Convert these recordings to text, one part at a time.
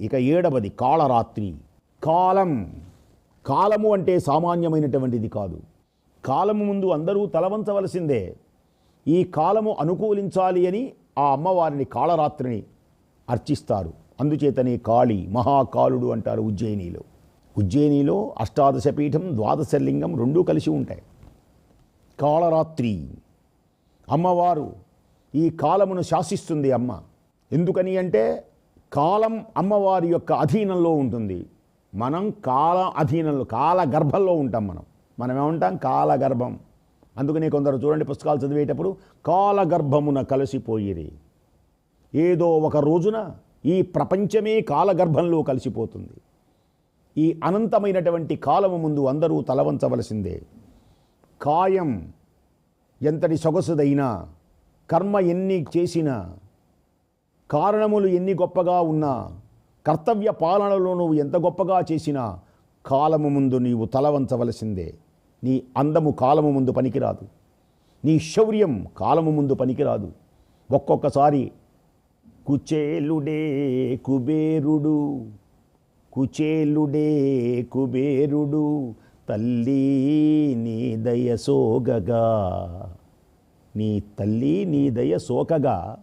ఇక ఏడవది కాళరాత్రి కాలం. కాలము అంటే సామాన్యమైనటువంటిది కాదు. కాలము ముందు అందరూ తలవంచవలసిందే. ఈ కాలము అనుకూలించాలి అని ఆ అమ్మవారిని కాళరాత్రిని అర్చిస్తారు. అందుచేతనే కాళి మహాకాలుడు అంటారు ఉజ్జయినిలో. ఉజ్జయినిలో అష్టాదశ పీఠం ద్వాదశ లింగం రెండూ కలిసి ఉంటాయి. కాళరాత్రి అమ్మవారు ఈ కాలమును శాసిస్తుంది అమ్మ. ఎందుకని అంటే కాలం అమ్మవారి యొక్క అధీనంలో ఉంటుంది. మనం కాల అధీనంలో కాల గర్భంలో ఉంటాం మనం. మనం ఏమంటాం? కాలగర్భం అందుకనే కొందరు చూడండి పుస్తకాలు చదివేటప్పుడు కాలగర్భమున కలిసిపోయిరి. ఏదో ఒక రోజున ఈ ప్రపంచమే కాలగర్భంలో కలిసిపోతుంది. ఈ అనంతమైనటువంటి కాలము ముందు అందరూ తలవంచవలసిందే. కాయం ఎంతటి సొగసుదైనా కర్మ ఎన్ని చేసినా కారణములు ఎన్ని గొప్పగా ఉన్నా కర్తవ్య పాలనలో నువ్వు ఎంత గొప్పగా చేసినా కాలము ముందు నీవు తలవంచవలసిందే. నీ అందము కాలము ముందు పనికిరాదు. నీ శౌర్యం కాలము ముందు పనికిరాదు. ఒక్కొక్కసారి కుచేలుడే కుబేరుడు కుచేలుడే కుబేరుడు తల్లి నీ దయ సోగగా నీ తల్లి నీ దయ సోకగా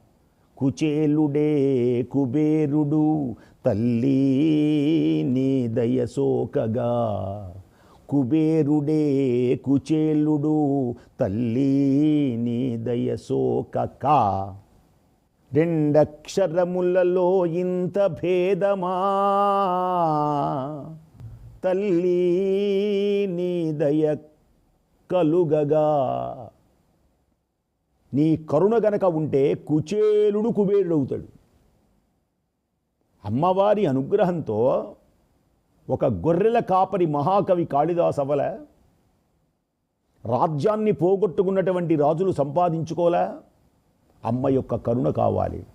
కుచేలుడే కుబేరుడు తల్లి నీ దయసోకగా కుబేరుడే కుచేలుడు తల్లి నీ దయ రెండక్షరములలో ఇంత భేదమా? తల్లి నీ దయ కలుగగా. నీ కరుణ గనక ఉంటే కుచేలుడు కుబేరుడు అవుతాడు అమ్మవారి అనుగ్రహంతో ఒక గొర్రెల కాపరి మహాకవి కాళిదాస్ అవల రాజ్యాన్ని పోగొట్టుకున్నటువంటి రాజులు సంపాదించుకోలే అమ్మ యొక్క కరుణ కావాలి.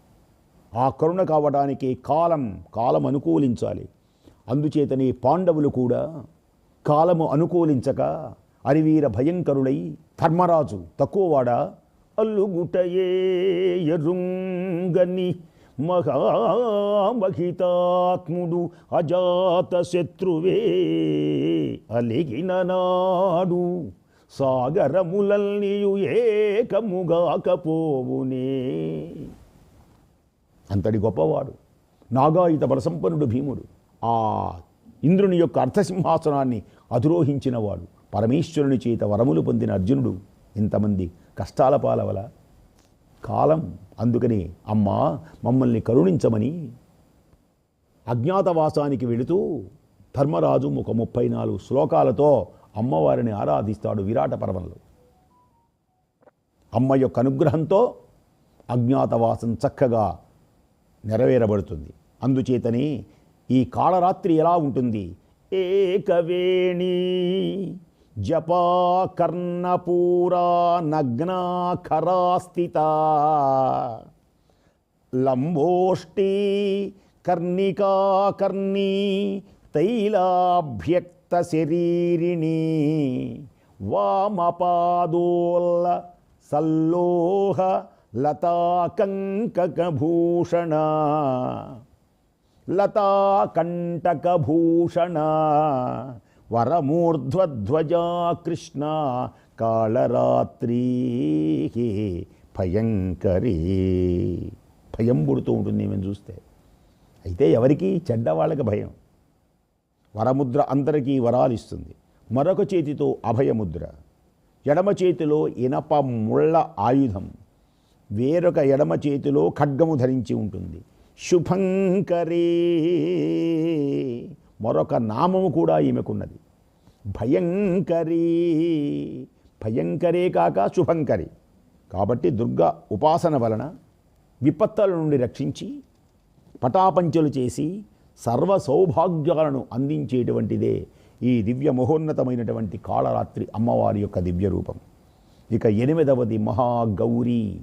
ఆ కరుణ కావడానికి కాలం కాలం అనుకూలించాలి. అందుచేతనే పాండవులు కూడా కాలము అనుకూలించక అరివీర భయంకరుడై ధర్మరాజు తక్కువవాడా? అల్లుగుటయే ఎరుంగని మహామహితాత్ముడు అజాత శత్రువే అలిగిన నాడు సాగరములల్నియు ఏకముగాకపోవునే. అంతటి గొప్పవాడు నాగాయుత బలసంపన్నుడు భీముడు ఆ ఇంద్రుని యొక్క అర్థసింహాసనాన్ని అధిరోహించినవాడు పరమేశ్వరుని చేత వరములు పొందిన అర్జునుడు ఇంతమంది. కష్టాల పాలవల. కాలం అందుకని అమ్మా మమ్మల్ని కరుణించమని అజ్ఞాతవాసానికి వెళుతూ ధర్మరాజు ఒక ముప్పై నాలుగు శ్లోకాలతో అమ్మవారిని ఆరాధిస్తాడు విరాట పర్వంలో. అమ్మ యొక్క అనుగ్రహంతో అజ్ఞాతవాసం చక్కగా నెరవేరబడుతుంది. అందుచేతని ఈ కాళరాత్రి ఎలా ఉంటుంది? ఏకవేణి జపాకర్ణపూరా నగ్నాఖరాస్థిత లంబోష్టి కర్ణికాకర్ణీ తైలాభ్యక్త శరీరిణి వామపాదోల్ల సల్లోహ లతాకంకభూషణ లతాకంటకభూషణ వరమూర్ధ్వధ్వజా కృష్ణ కాళరాత్రి భయంకరీ. భయం పుడుతూ ఉంటుంది మేము చూస్తే. అయితే ఎవరికి చెడ్డ వాళ్ళకి భయం. వరముద్ర అందరికీ వరాలు ఇస్తుంది. మరొక చేతితో అభయముద్ర. ఎడమ చేతిలో ఇనప ముళ్ళ ఆయుధం. వేరొక ఎడమ చేతిలో ఖడ్గము ధరించి ఉంటుంది. శుభంకరే. మరొక నామము కూడా ఈమెకున్నది. భయంకరీ భయంకరే కాక శుభంకరి. కాబట్టి దుర్గా ఉపాసన వలన విపత్తుల నుండి రక్షించి పటాపంచలు చేసి సర్వ సౌభాగ్యాలను అందించేటువంటిదే ఈ దివ్య మహోన్నతమైనటువంటి కాళరాత్రి అమ్మవారి యొక్క దివ్య రూపం. ఇక ఎనిమిదవది మహాగౌరీ.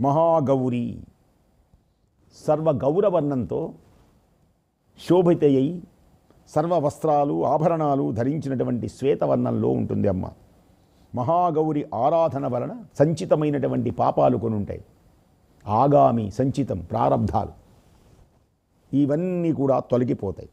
మహాగౌరీ. సర్వ గౌరవర్ణంతో శోభితయ్యి సర్వ వస్త్రాలు ఆభరణాలు ధరించినటువంటి శ్వేతవర్ణంలో ఉంటుంది అమ్మ. మహాగౌరి ఆరాధన వలన సంచితమైనటువంటి పాపాలు కొన్ని ఉంటాయి ఆగామి సంచితం ప్రారబ్ధాలు ఇవన్నీ కూడా తొలగిపోతాయి.